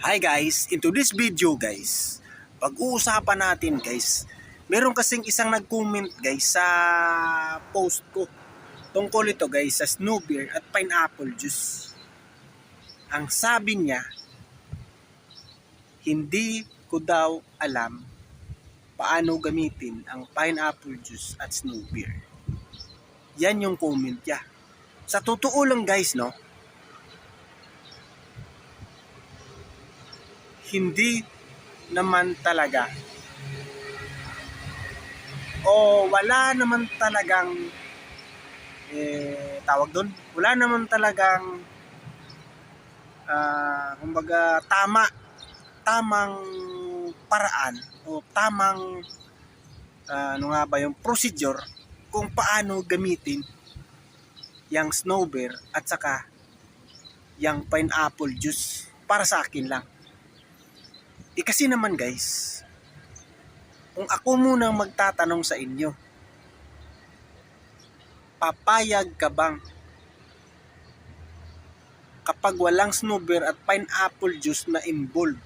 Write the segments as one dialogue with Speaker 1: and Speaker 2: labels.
Speaker 1: Hi guys, into this video guys, pag-uusapan natin guys, meron kasing isang nag-comment guys sa post ko tungkol ito guys sa snow beer at pineapple juice. Ang sabi niya, hindi ko daw alam paano gamitin ang pineapple juice at snow beer. Yan yung comment niya. Sa totoo lang guys, no, hindi naman talaga. O wala naman talagang eh, tawag doon wala naman talagang ah, kumbaga tama tamang paraan o tamang ah, ano nga ba yung procedure kung paano gamitin yung snow beer at saka yung pineapple juice. Para sa akin lang eh kasi naman guys, kung ako muna magtatanong sa inyo, papayag ka bang kapag walang snowbeer at pineapple juice na involved,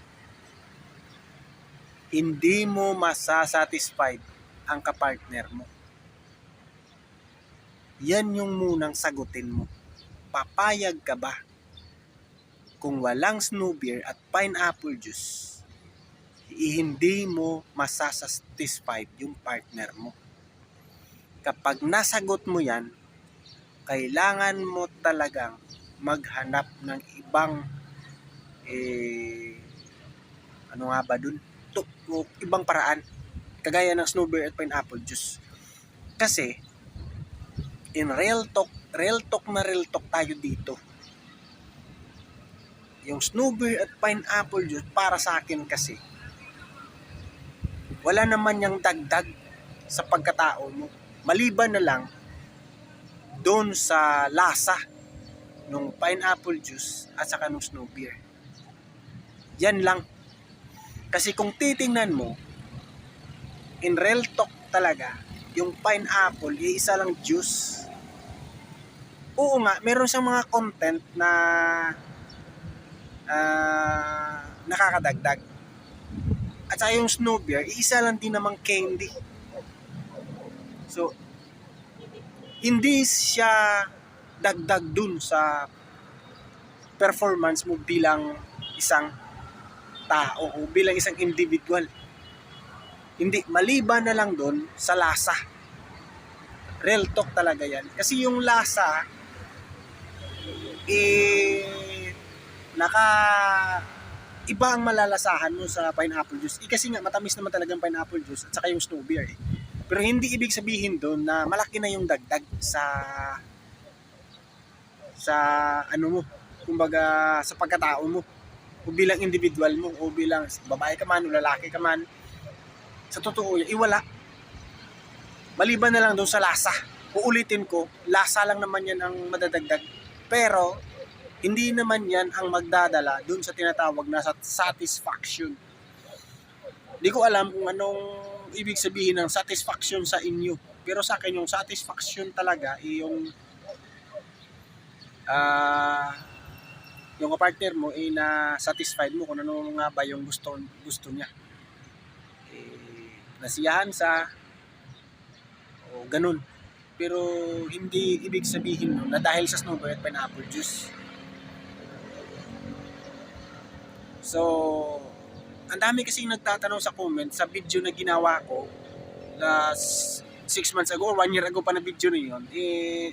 Speaker 1: hindi mo masasatisfied ang kapartner mo. Yan yung munang sagutin mo. Papayag ka ba kung walang snow beer at pineapple juice? Hindi mo masasatisfied yung partner mo. Kapag nasagot mo yan, kailangan mo talagang maghanap ng ibang eh, ano nga ba dun? To, o, ibang paraan. Kagaya ng snowbeer at pineapple juice. Kasi, in real talk, real talk na real talk tayo dito. Yung snowbeer at pineapple juice, para sa akin kasi, wala naman yung dagdag sa pagkatao mo. Maliban na lang doon sa lasa ng pineapple juice at saka ng snow beer. Yan lang. Kasi kung titingnan mo, in real talk talaga, yung pineapple, isa lang juice. Oo nga, meron siyang mga content na ah, nakakadagdag at saka yung snow beer, isa lang din namang candy. So, hindi siya dagdag dun sa performance mo bilang isang tao o bilang isang individual. Hindi, maliban na lang dun sa lasa. Real talk talaga yan. Kasi yung lasa, eh, naka iba ang malalasahan mo sa pineapple juice. Eh, kasi nga matamis naman talagang pineapple juice at saka yung snow beer eh. Pero hindi ibig sabihin doon na malaki na yung dagdag sa sa ano mo, kumbaga sa pagkatao mo o bilang individual mo o bilang babae ka man o lalaki ka man sa totoo yan, iwala maliban na lang doon sa lasa uulitin ko, lasa lang naman yan ang madadagdag pero hindi naman yan ang magdadala dun sa tinatawag na satisfaction. Hindi ko alam kung anong ibig sabihin ng satisfaction sa inyo. Pero sa akin yung satisfaction talaga ay yung ah yung partner mo ay na satisfied mo kung ano nga ba yung gusto gusto niya. Eh, nasiyahan sa o ganun. Pero hindi ibig sabihin nun na dahil sa snowball at pineapple juice So, ang dami kasing nagtatanong sa comment sa video na ginawa ko last 6 months ago or 1 year ago pa na video na yun, eh,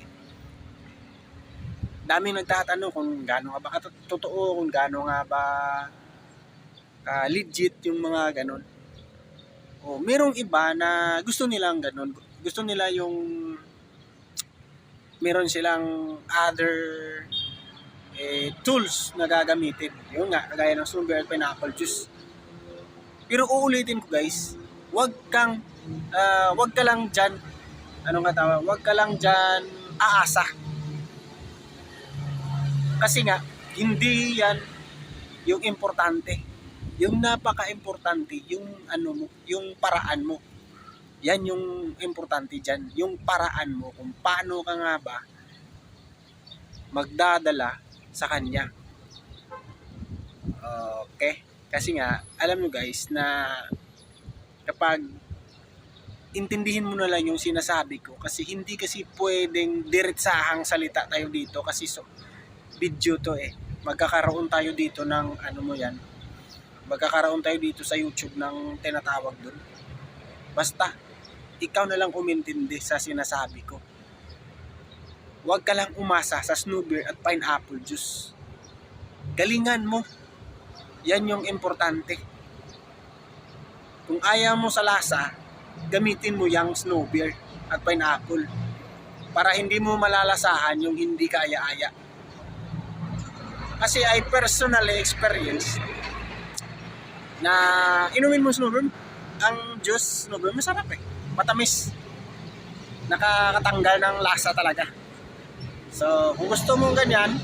Speaker 1: daming nagtatanong kung gaano nga ba totoo, kung gaano nga ba ka legit yung mga ganon. O, merong iba na gusto nilang ganon. Gusto nila yung meron silang other eh, tools na gagamitin. Yun nga, kagaya ng strawberry at pineapple juice. Pero uulitin ko guys, wag kang, ah, wag ka lang dyan, ano nga tawag, wag ka lang dyan aasa. Kasi nga, hindi yan yung importante. Yung napaka-importante, yung ano mo, yung paraan mo. Yan yung importante dyan. Yung paraan mo, kung paano ka nga ba magdadala sa kanya. Okay? Kasi nga, alam nyo guys na kapag intindihin mo na lang yung sinasabi ko kasi hindi kasi pwedeng diretsahang salita tayo dito kasi so, video to eh. Magkakaroon tayo dito ng ano mo yan. Magkakaroon tayo dito sa YouTube ng tinatawag dun. Basta, ikaw na lang umintindi sa sinasabi ko. Huwag ka lang umasa sa snow beer at pineapple juice. Galingan mo. Yan yung importante. Kung ayaw mo sa lasa, gamitin mo yung snow beer at pineapple para hindi mo malalasahan yung hindi kaya-aya. Kasi I personally experienced na inumin mo snow beer, ang juice snow beer, masarap eh. Matamis. Nakakatanggal ng lasa talaga. So, kung gusto mong ganyan,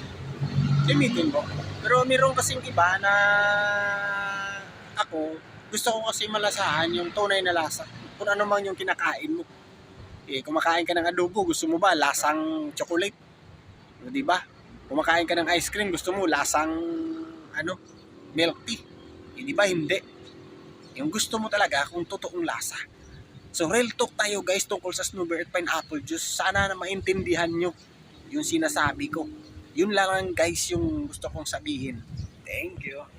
Speaker 1: limitin mo. Pero meron kasing iba na ako, gusto ko kasi malasahan yung tunay na lasa. Kung ano man yung kinakain mo. Eh, kumakain ka ng adobo, gusto mo ba lasang chocolate? O, di ba? Kumakain ka ng ice cream, gusto mo lasang ano, milk tea. Eh, di ba hindi? Yung gusto mo talaga kung totoong lasa. So, real talk tayo guys tungkol sa snowberry at pineapple juice. Sana na maintindihan nyo yung sinasabi ko. Yun lang guys yung gusto kong sabihin. Thank you.